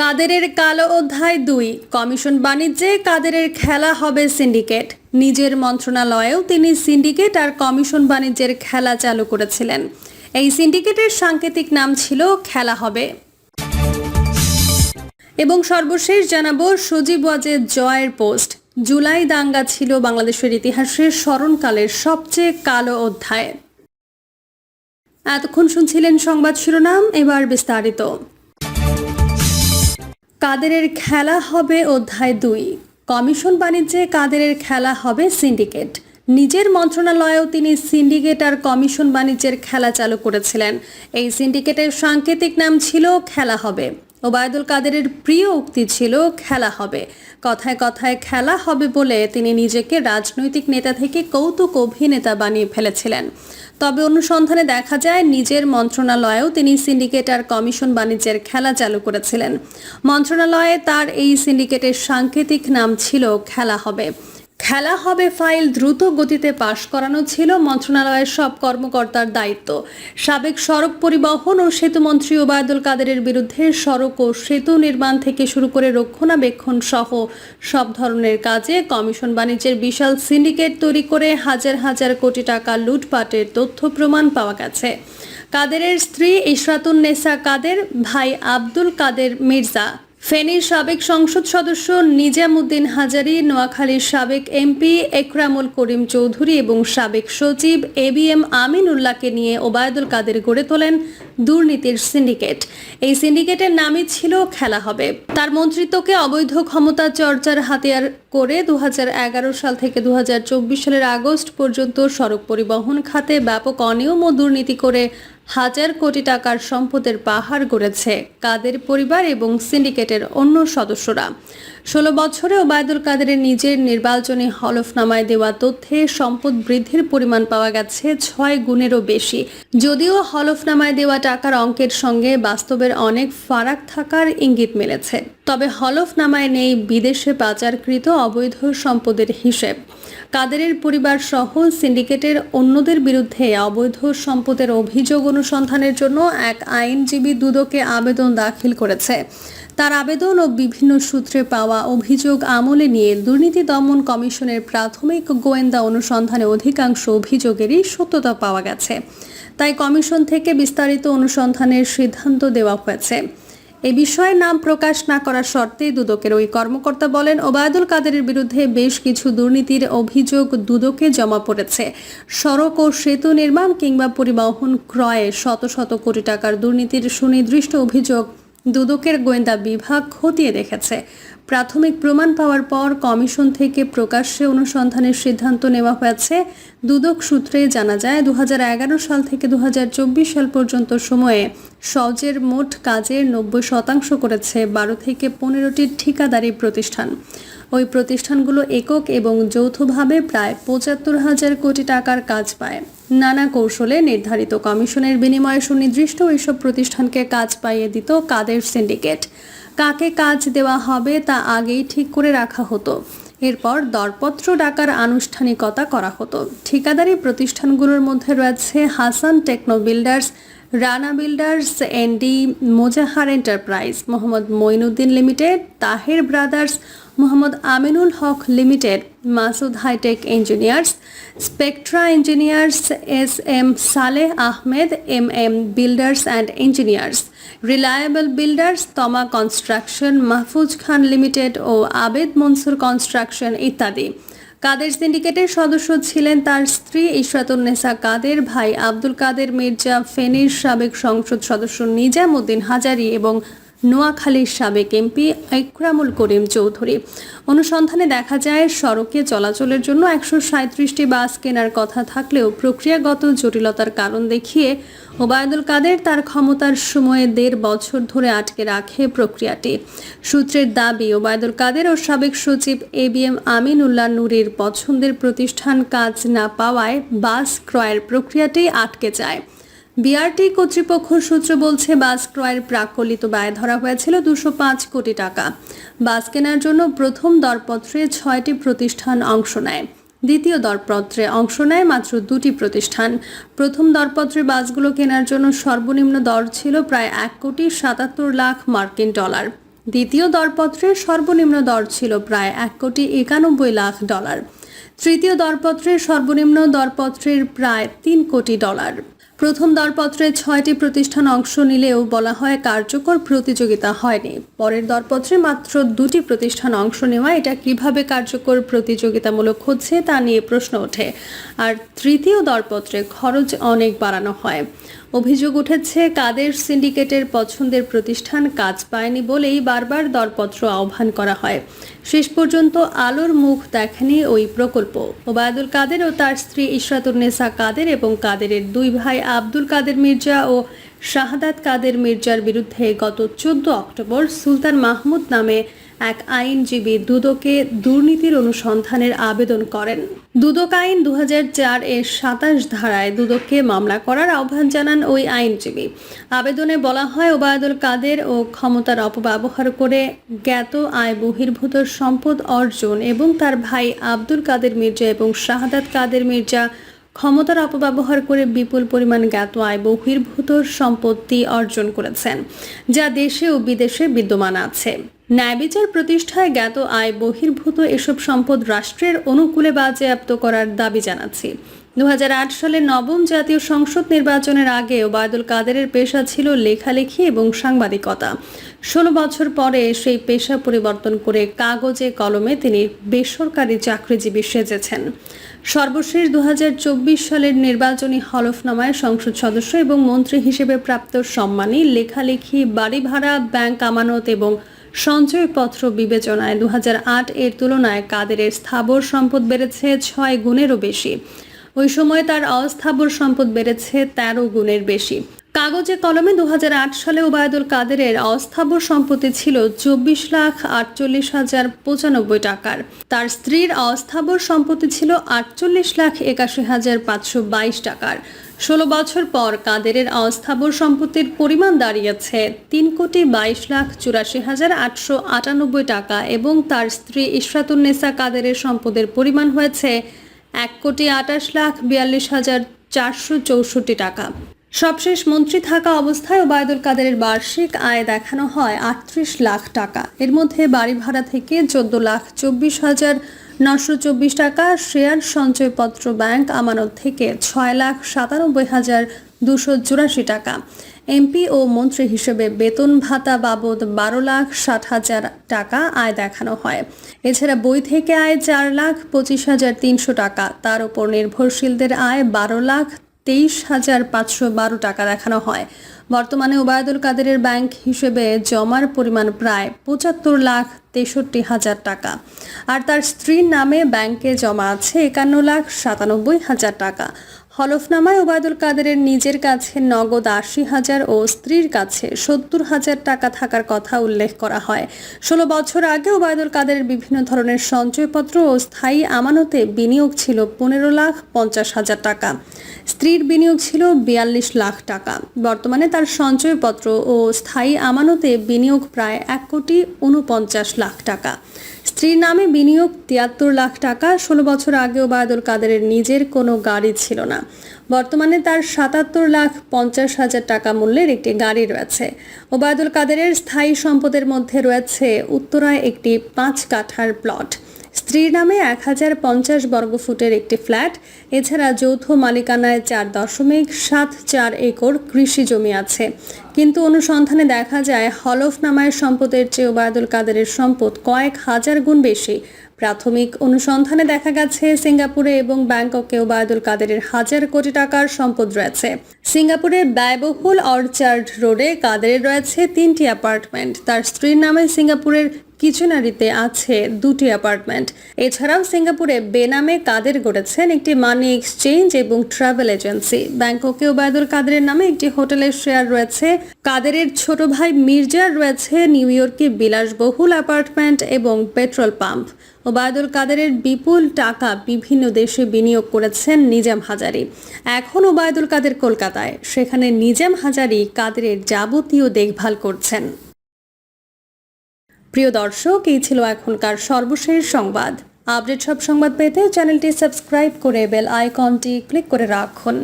কাদেরের কালো অধ্যায় দুই। কমিশন বাণিজ্যে কাদেরের খেলা হবে সিন্ডিকেট। নিজের মন্ত্রণালয়েও তিনি সিন্ডিকেট আর কমিশন বাণিজ্যের খেলা চালু করেছিলেন। এই সিন্ডিকেটের সাংকেতিক নাম ছিল খেলা হবে। এবং সর্বশেষ জানাব সজীব ওয়াজেদ জয়ের পোস্ট। জুলাই দাঙ্গা ছিল বাংলাদেশের ইতিহাসের স্মরণকালের সবচেয়ে কালো অধ্যায়। এতক্ষণ শুনছিলেন সংবাদ শিরোনাম, এবার বিস্তারিত। কাদেরের খেলা হবে অধ্যায় দুই। কমিশন বাণিজ্যে কাদেরের খেলা হবে সিন্ডিকেট। নিজের মন্ত্রণালয়েও তিনি সিন্ডিকেট আর কমিশন বাণিজ্যের খেলা চালু করেছিলেন। এই সিন্ডিকেটের সাংকেতিক নাম ছিল খেলা হবে। ওবায়দুল কাদেরের প্রিয় উক্তি ছিল, খেলা হবে। কথায় কথায় খেলা হবে বলে তিনি নিজেকে রাজনৈতিক নেতা থেকে কৌতুক অভিনেতা বানিয়ে ফেলেছিলেন। তবে অনুসন্ধানে দেখা যায়, নিজের মন্ত্রণালয়েও তিনি সিন্ডিকেট আর কমিশন বাণিজ্যের খেলা চালু করেছিলেন। মন্ত্রণালয়ে তার এই সিন্ডিকেটের সাংকেতিক নাম ছিল খেলা হবে। খেলা হবে ফাইল দ্রুত গতিতে পাশ করানো ছিল মন্ত্রণালয়ের সব কর্মকর্তার দায়িত্ব। সাবেক সড়ক পরিবহন ও সেতুমন্ত্রী ওবায়দুল কাদেরের বিরুদ্ধে সড়ক ও সেতু নির্মাণ থেকে শুরু করে রক্ষণাবেক্ষণ সহ সব ধরনের কাজে কমিশন বাণিজ্যের বিশাল সিন্ডিকেট তৈরি করে হাজার হাজার কোটি টাকা লুটপাটের তথ্য প্রমাণ পাওয়া গেছে। কাদেরের স্ত্রী ইশরাতুন নেসা কাদের, ভাই আব্দুল কাদের মির্জা ফেনীর সাবেক সংসদ সদস্য নিজামুদ্দিন হাজারি, নোয়াখালীর সাবেক এমপি একরামুল করিম চৌধুরী এবং সাবেক সচিব এ বি এম আমিনুল্লাহকে নিয়ে ওবায়দুল কাদের গড়ে তোলেন দুর্নীতির সিন্ডিকেট। এই সিন্ডিকেটের নামই ছিল খেলা হবে। তার মন্ত্রিত্বকে অবৈধ ক্ষমতা চর্চার হাতিয়ার করে দু হাজার এগারো সাল থেকে দু হাজার চব্বিশ সালের আগস্ট পর্যন্ত সড়ক পরিবহন খাতে ব্যাপক অনিয়ম ও দুর্নীতি করে হাজার কোটি টাকার সম্পদের পাহাড় গড়েছে কাদের পরিবার এবং সিন্ডিকেটের অন্য সদস্যরা। ষোলো বছরে ওবায়দুল কাদেরের নিজের নির্বাচনী হলফনামায় দেওয়া তথ্যে সম্পদ বৃদ্ধির পরিমাণ পাওয়া গেছে ছয় গুণেরও বেশি। যদিও হলফনামায় দেওয়া টাকার অঙ্কের সঙ্গে বাস্তবের অনেক ফারাক থাকার ইঙ্গিত মিলেছে। তবে হলফনামায় নেই বিদেশে পাচারকৃত অবৈধ সম্পদের হিসেব। কাদেরের পরিবার সহ সিন্ডিকেটের অন্যদের বিরুদ্ধে অবৈধ সম্পদের অভিযোগ অনুসন্ধানের জন্য এক আইনজীবী দুদকে আবেদন দাখিল করেছে। তার আবেদন ও বিভিন্ন সূত্রে পাওয়া অভিযোগ আমলে নিয়ে দুর্নীতি দমন কমিশনের প্রাথমিক গোয়েন্দা অনুসন্ধানে অধিকাংশ অভিযোগেরই সত্যতা পাওয়া গেছে। তাই কমিশন থেকে বিস্তারিত অনুসন্ধানের সিদ্ধান্ত দেওয়া হয়েছে। এ বিষয়ে নাম প্রকাশ না করার শর্তে দুদকের ওই কর্মকর্তা বলেন, ওবায়দুল কাদেরের বিরুদ্ধে বেশ কিছু দুর্নীতির অভিযোগ দুদকে জমা পড়েছে। সড়ক ও সেতু নির্মাণ কিংবা পরিবহন ক্রয়ে শত শত কোটি টাকার দুর্নীতির সুনির্দিষ্ট অভিযোগ দুদকের গোয়েন্দা বিভাগ খতিয়ে দেখেছে। প্রাথমিক প্রমাণ পাওয়ার পর কমিশন থেকে প্রকাশ্যে অনুসন্ধানের সিদ্ধান্ত নেওয়া হয়েছে। দুদক সূত্রে জানা যায় দু হাজার এগারো সাল থেকে দুহাজার চব্বিশ সাল পর্যন্ত সময়ে সজের মোট কাজের নব্বই শতাংশ করেছে বারো থেকে পনেরোটি ঠিকাদারি প্রতিষ্ঠান। ওই প্রতিষ্ঠানগুলো একক এবং যৌথভাবে প্রায় পঁচাত্তর হাজার কোটি টাকার কাজ পায়। নানা কৌশলে নির্ধারিত কমিশনের বিনিময়ে সুনির্দিষ্ট ওইসব প্রতিষ্ঠানকে কাজ পাইয়ে দিত কাদের সিন্ডিকেট। কাকে কাজ দেওয়া হবে তা আগেই ঠিক করে রাখা হতো। এরপর দরপত্র ডাকার আনুষ্ঠানিকতা করা হতো। ঠিকাদারি প্রতিষ্ঠানগুলোর মধ্যে রয়েছে Hasan techno builders Rana builders, ND Mozahar enterprise, Mohammad Moinuddin limited, Taher brothers, Mohammad Aminul Haque limited, Masud hitech engineers, spectra engineers, S M Saleh Ahmed, M M builders and engineers, reliable builders, Toma construction, Mahfuz Khan limited O Abed Mansur construction ইত্যাদি। কাদের সিন্ডিকেটের সদস্য ছিলেন তার স্ত্রী ইশরাতুন্নেসা কাদের, ভাই আব্দুল কাদের, মির্জা ফেনীর সাবেক সংসদ সদস্য নিজামুদ্দিন হাজারি এবং নোয়াখালীর সাবেক এমপি একরামুল করিম চৌধুরী। অনুসন্ধানে দেখা যায়, সড়কে চলাচলের জন্য একশো সাঁত্রিশটি বাস কেনার কথা থাকলেও প্রক্রিয়াগত জটিলতার কারণ দেখিয়ে ওবায়দুল কাদের তার ক্ষমতার সময়ে দেড় বছর ধরে আটকে রাখে প্রক্রিয়াটি। সূত্রের দাবি, ওবায়দুল কাদের ও সাবেক সচিব এ বি এম আমিনুল্লাহ নুরির পছন্দের প্রতিষ্ঠান কাজ না পাওয়ায় বাস ক্রয়ের প্রক্রিয়াটি আটকে যায়। বিআরটি কর্তৃপক্ষ সূত্র বলছে, বাস ক্রয়ের প্রাকলিত ব্যয় ধরা হয়েছিল দুশো পাঁচ কোটি টাকা। বাস কেনার জন্য প্রথম দরপত্রে ছয়টি প্রতিষ্ঠান অংশ নেয়। দ্বিতীয় দরপত্রে অংশ নেয় মাত্র দুটি প্রতিষ্ঠান। প্রথম দরপত্রে বাসগুলো কেনার জন্য সর্বনিম্ন দর ছিল প্রায় এক কোটি সাতাত্তর লাখ মার্কিন ডলার। দ্বিতীয় দরপত্রের সর্বনিম্ন দর ছিল প্রায় এক কোটি একানব্বই লাখ ডলার। তৃতীয় দরপত্রের সর্বনিম্ন দরপত্রের প্রায় তিন কোটি ডলার। প্রথম দরপত্রে ছয়টি প্রতিষ্ঠান অংশ নিলেও বলা হয় কার্যকর প্রতিযোগিতা হয়নি। পরের দরপত্রে মাত্র দুটি প্রতিষ্ঠান অংশ নেওয়া এটা কীভাবে কার্যকর প্রতিযোগিতামূলক হচ্ছে তা নিয়ে প্রশ্ন ওঠে। আর তৃতীয় দরপত্রে খরচ অনেক বাড়ানো হয়। অভিযোগ উঠেছে, কাদের সিন্ডিকেটের পছন্দের প্রতিষ্ঠান কাজ পায়নি বলেই বারবার দরপত্র আহ্বান করা হয়। শেষ পর্যন্ত আলোর মুখ দেখেনি ওই প্রকল্প। ওবায়দুল কাদের ও তার স্ত্রী ইশরাতুন্নেসা কাদের এবং কাদেরের দুই ভাই আব্দুল কাদের মির্জা ও শাহাদাত কাদের মির্জার বিরুদ্ধে গত চোদ্দ অক্টোবর সুলতান মাহমুদ নামে এক আইনজীবী দুদকে দুর্নীতির অনুসন্ধানের আবেদন করেন। দুদক আইন দু এর সাতাশ ধারায় দুদককে মামলা করার আহ্বান জানান ওই আইনজীবী। আবেদনে বলা হয়, ওবায়দুল কাদের ও ক্ষমতার অপব্যবহার করে জ্ঞাত, আয় বহির্ভূত সম্পদ অর্জন এবং তার ভাই আব্দুল কাদের মির্জা এবং শাহাদাত কাদের মির্জা ক্ষমতার অপব্যবহার করে বিপুল পরিমাণ জ্ঞাত আয় বহির্ভূত সম্পত্তি অর্জন করেছেন, যা দেশে ও বিদেশে বিদ্যমান আছে। ন্যায়বিচার প্রতিষ্ঠায় জ্ঞাত আয় বহির্ভূত এসব সম্পদ রাষ্ট্রের অনুকূলে বাজেয়াপ্ত করার দাবি জানাচ্ছি। দুহাজার আট সালে নবম জাতীয় সংসদ নির্বাচনের আগে ওবায়দুল কাদেরের পেশা ছিল লেখালেখি এবং সাংবাদিকতা। ষোলো বছর পরে সেই পেশা পরিবর্তন করে কাগজে, কলমে তিনি বেসরকারি চাকরিজীবী সেজেছেন। সর্বশেষ দু হাজার চব্বিশ সালের নির্বাচনী হলফনামায় সংসদ সদস্য এবং মন্ত্রী হিসেবে প্রাপ্ত সম্মানী, লেখালেখি, বাড়ি ভাড়া, ব্যাংক আমানত এবং সঞ্চয়পত্র বিবেচনায় দু হাজার আট এর তুলনায় কাদেরের স্থাবর সম্পদ বেড়েছে ছয় গুণেরও বেশি। ওই সময় তার অস্থাবর সম্পদ বেড়েছে তেরো গুণের বেশি। কাগজে কলমে দু হাজার আট সালে ওবায়দুল কাদেরের অস্থাবর সম্পত্তি ছিল চব্বিশ লাখ আটচল্লিশ হাজার পঁচানব্বই টাকার। তার স্ত্রীর অস্থাবর সম্পত্তি ছিল আটচল্লিশ লাখ একাশি হাজার পাঁচশো বাইশ টাকার। ষোলো বছর পর কাদেরের অস্থাবর সম্পত্তির পরিমাণ দাঁড়িয়েছে তিন কোটি বাইশ লাখ চুরাশি হাজার আটশো আটানব্বই টাকা এবং তার স্ত্রী ইশরাতুন্নেসা কাদেরের সম্পদের পরিমাণ হয়েছে এক কোটি আটাশ লাখ বিয়াল্লিশ হাজার চারশো চৌষট্টি টাকা। সবশেষ মন্ত্রী থাকা অবস্থায় ওবায়দুল কাদেরের বার্ষিক আয় দেখানো হয় আটত্রিশ লাখ টাকা। এর মধ্যে বাড়ি ভাড়া থেকে চোদ্দ লাখ চব্বিশ হাজার নশো চব্বিশ টাকা, শেয়ার সঞ্চয়পত্র ব্যাংক আমানত থেকে ছয় লাখ সাতানব্বই হাজার দুশো চুরাশি টাকা। এমপি ও মন্ত্রী হিসেবে বেতন ভাতা বাবদ বারো লাখ ষাট হাজার টাকা আয় দেখানো হয়। এছাড়া বই থেকে আয় চার লাখ পঁচিশ হাজার তিনশো টাকা। তার উপর নির্ভরশীলদের আয় বারো লাখ তেইশ হাজার পাঁচশো বারো টাকা দেখানো হয়। বর্তমানে ওবায়দুল কাদেরের ব্যাংক হিসেবে জমার পরিমাণ প্রায় পঁচাত্তর লাখ তেষট্টি হাজার টাকা। আর তার স্ত্রীর নামে ব্যাংকে জমা আছে একান্ন লাখ সাতানব্বই হাজার টাকা। হলফনামায় ওবায়দুল কাদেরের নিজের কাছে নগদ আশি হাজার ও স্ত্রীর কাছে সত্তর হাজার টাকা থাকার কথা উল্লেখ করা হয়। ষোলো বছর আগে ওবায়দুল কাদেরের বিভিন্ন ধরনের সঞ্চয়পত্র ও স্থায়ী আমানতে বিনিয়োগ ছিল পনেরো লাখ পঞ্চাশ হাজার টাকা। স্ত্রীর বিনিয়োগ ছিল বিয়াল্লিশ লাখ টাকা। বর্তমানে তার সঞ্চয়পত্র ও স্থায়ী আমানতে বিনিয়োগ প্রায় এক কোটি উনপঞ্চাশ লাখ টাকা। স্ত্রীর নামে বিনিয়োগ তিয়াত্তর লাখ টাকা, ষোলো বছর আগে ওবায়দুল কাদেরের নিজের কোনো গাড়ি ছিল না। বর্তমানে তার সাতাত্তর লাখ পঞ্চাশ হাজার টাকা মূল্যের একটি গাড়ি রয়েছে ওবায়দুল কাদেরের স্থায়ী সম্পদের মধ্যে রয়েছে উত্তরায় একটি পাঁচ কাঠার প্লট। স্ত্রীর নামে এক হাজার পঞ্চাশ বর্গফুটের একটি ফ্ল্যাট, এছাড়া যৌথ মালিকানায় চার দশমিক সাত চার একর কৃষি জমি আছে। কিন্তু অনুসন্ধানে দেখা যায় হলফনামায় সম্পদের চেয়ে ওবায়দুল কাদেরের সম্পদ কয়েক হাজার গুণ বেশি। প্রাথমিক অনুসন্ধানে দেখা গেছে, সিঙ্গাপুরে এবং ব্যাংককে ওবায়দুল কাদেরের হাজার কোটি টাকার সম্পদ রয়েছে। সিঙ্গাপুরের ব্যয়বহুল অর্চার্ড রোডে কাদেরের রয়েছে তিনটি অ্যাপার্টমেন্ট। তার স্ত্রীর নামে সিঙ্গাপুরের কিচেনারিতে আছে দুটি অ্যাপার্টমেন্ট। এছাড়াও সিঙ্গাপুরে বেনামে কাদের গড়েছেন একটি মানি এক্সচেঞ্জ এবং ট্রাভেল এজেন্সি। ব্যাংককে ওবায়দুল কাদেরের নামে একটি হোটেলের শেয়ার রয়েছে কাদেরের ছোট ভাই মির্জার রয়েছে নিউ ইয়র্কে বিলাসবহুল অ্যাপার্টমেন্ট এবং পেট্রোল পাম্প। ওবায়দুল কাদেরের বিপুল টাকা বিভিন্ন দেশে বিনিয়োগ করেছেন নিজাম হাজারি। এখন ওবায়দুল কাদের কলকাতায়। সেখানে নিজাম হাজারি কাদেরের যাবতীয় দেখভাল করছেন। প্রিয় দর্শক, এই ছিল এখনকার সর্বশেষ সংবাদ। আপডেট সব সংবাদ পেতে চ্যানেলটি সাবস্ক্রাইব করে বেল আইকনটি ক্লিক করে রাখুন।